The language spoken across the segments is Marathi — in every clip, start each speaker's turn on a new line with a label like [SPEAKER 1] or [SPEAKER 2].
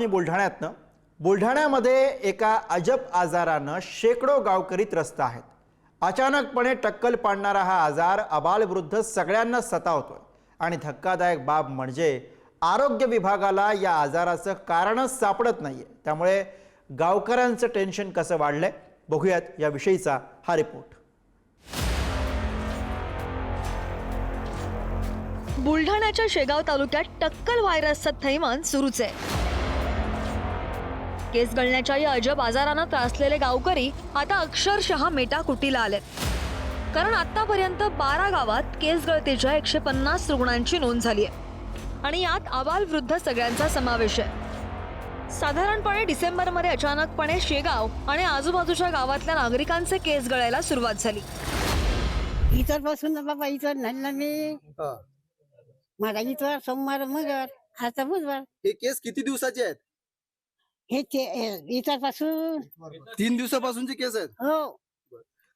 [SPEAKER 1] बातमी बुलढाण्यातनं. बुलढाण्यामध्ये एका अजब आजारानं शेकडो गावकरी त्रस्त आहेत. अचानकपणे टक्कल पाडणारा हा आजार अबालवृद्ध सगळ्यांना सतावतोय. आणि धक्कादायक बाब म्हणजे आरोग्य विभागाला या आजाराचं कारणच सापडत नाहीये. त्यामुळे गावकऱ्यांचं टेन्शन कसं वाढलंय? बघूयात याविषयीचा हा रिपोर्ट.
[SPEAKER 2] बुलढाण्याच्या शेगाव तालुक्यात टक्कल व्हायरसचं थैमान सुरूच आहे. केस गळण्याच्या या अजब आजारानं त्रासलेले गावकरी आता अक्षरशः मेटाकुटीला आलेत. कारण आतापर्यंत बारा गावात केस गळतीच्या एकशे पन्नास रुग्णांची नोंद झाली आहे. आणि यात आबाल वृद्ध सगळ्यांचा समावेश आहे. साधारणपणे डिसेंबरमध्ये अचानकपणे शेगाव आणि आजूबाजूच्या गावातल्या नागरिकांचे केस गळायला सुरुवात झाली.
[SPEAKER 3] इतरपासून बाबा इतर नाही मी. मला इतर सोमवार मगर आता बुधवार.
[SPEAKER 4] हे केस किती दिवसाचे आहेत?
[SPEAKER 3] हे ते इतरपासून
[SPEAKER 4] तीन दिवसापासूनचे केस आहेत.
[SPEAKER 3] हो.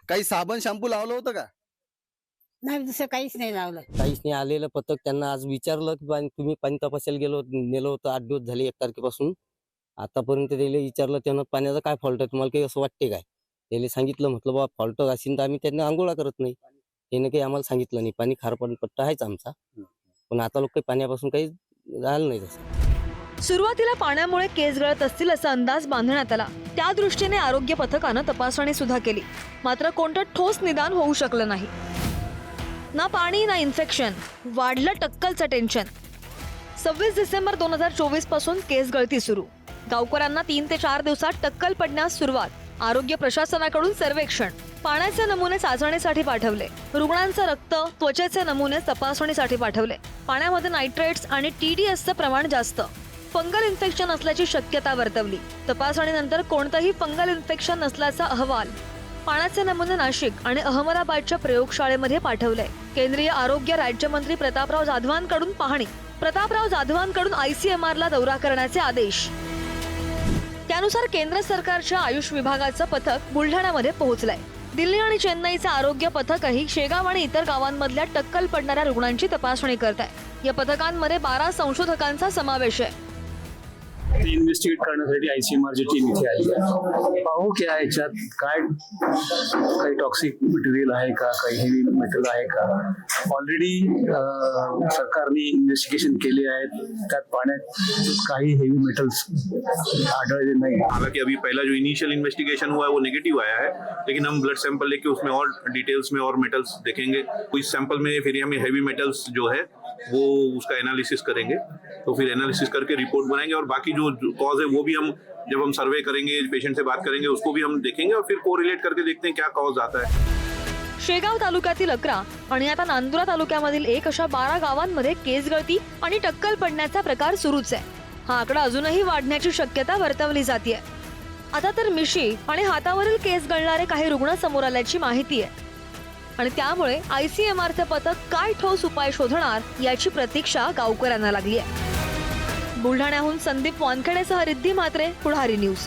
[SPEAKER 4] काही साबण शॅम्पू लावलं होतं का?
[SPEAKER 3] नाही दुसरं काहीच नाही लावलं.
[SPEAKER 5] काहीच नाही आलेलं पथक. त्यांना आज विचारलं की बा तुम्ही पाणी तपासायला गेलो नेलं होतं आठ दिवस झाले एक तारखेपासून. आतापर्यंत त्याला विचारलं त्यानं पाण्याचा काय फॉल्ट आहे? तुम्हाला काही असं वाटते काय? त्याला सांगितलं म्हटलं बा फॉल्ट असेल तर आम्ही त्यांना आंघोळा करत नाही. त्यानं काही आम्हाला सांगितलं नाही. पाणी खारपण पट्टा आहेच आमचा. पण आता लोक काही पाण्यापासून काही झालं नाही तसं.
[SPEAKER 2] सुरुवातीला पाण्यामुळे केस गळत असतील असा अंदाज बांधण्यात आला. त्या दृष्टीने आरोग्य पथकानं तपासणी सुद्धा केली. मात्र कोणतं ठोस निदान होऊ शकलं नाही. ना पाणी ना इन्फेक्शन. वाढलं टक्कलचं टेन्शन. सव्वीस डिसेंबर दोन हजार चोवीसपासून केस गळती सुरू. गावकऱ्यांना तीन ते चार दिवसात टक्कल पडण्यास सुरुवात. आरोग्य प्रशासनाकडून सर्वेक्षण. पाण्याचे नमुने चाचणीसाठी पाठवले. रुग्णांचं रक्त त्वचेचे नमुने तपासणीसाठी पाठवले. पाण्यामध्ये नायट्रेट्स आणि टी डी एसचं प्रमाण जास्त. फंगल इन्फेक्शन असल्याची शक्यता वर्तवली. तपासणीनंतर कोणतंही फंगल इन्फेक्शन नसल्याचा अहवाल पाण्याचे नमुने नाशिक आणि अहमदाबादच्या प्रयोगशाळेमध्ये पाठवले केंद्रीय आरोग्य राज्यमंत्री प्रतापराव जाधवांकडून पाहणी. प्रतापराव जाधवांकडून आयसीएमआर ला दौरा करण्याचे आदेश. त्यानुसार केंद्र सरकारच्या आयुष विभागाचं पथक बुलढाण्यामध्ये पोहोचलंय. दिल्ली आणि चेन्नईचं आरोग्य पथकही शेगाव आणि इतर गावांमधल्या टक्कल पडणाऱ्या रुग्णांची तपासणी करत आहे या पथकांमध्ये बारा संशोधकांचा समावेश आहे.
[SPEAKER 6] ते इन्व्हेस्टिगेट करण्यासाठी आयसीएमआर ची टीम इथे आली आहे. पाहू की याच्यात? काय काही टॉक्सिक मटेरियल आहे का? काही हेवी मटेरियल आहे का? ऑलरेडी सरकारने इन्व्हेस्टिगेशन केले आहेत. त्यात पाण्यात काही हेवी मेटल्स आढळले नाही.
[SPEAKER 7] हालाँकि अभी पहला जो इनिशियल इन्वेस्टिगेशन हुआ है, वो नेगेटिव आया है, लेकिन हम ब्लड सैंपल लेके उसमें और डिटेल्स में और मेटल्स देखेंगे। इस सैंपल में, फिर हमें हैवी मेटल्स जो है, वो उसका एनालिसिस करेंगे। तो फिर एनालिसिस करके रिपोर्ट बनाएँगे और बाकी जो कॉज है, वो भी हम जब हम सर्वे करेंगे पेशेंट से बात करेंगे, उसको भी हम देखेंगे और फिर कोरिलेट करके देखते हैं क्या कॉज आता है।
[SPEAKER 2] शेगाव तालुक्यातील अकरा आणि आता नांदुरा तालुक्यामधील एक अशा बारा गावांमध्ये केस गळती आणि टक्कल पडण्याचा प्रकार सुरूच आहे. हा आकडा अजूनही वाढण्याची शक्यता वर्तवली जाते आता तर मिशी आणि हातावरील केस गळणारे काही रुग्ण समोर आल्याची माहिती आहे. आणि त्यामुळे आयसीएमआरचं पथक काय ठोस उपाय शोधणार याची प्रतीक्षा गावकऱ्यांना लागली आहे. बुलढाण्याहून संदीप वानखेडेसह रिद्धी मात्रे पुढारी न्यूज.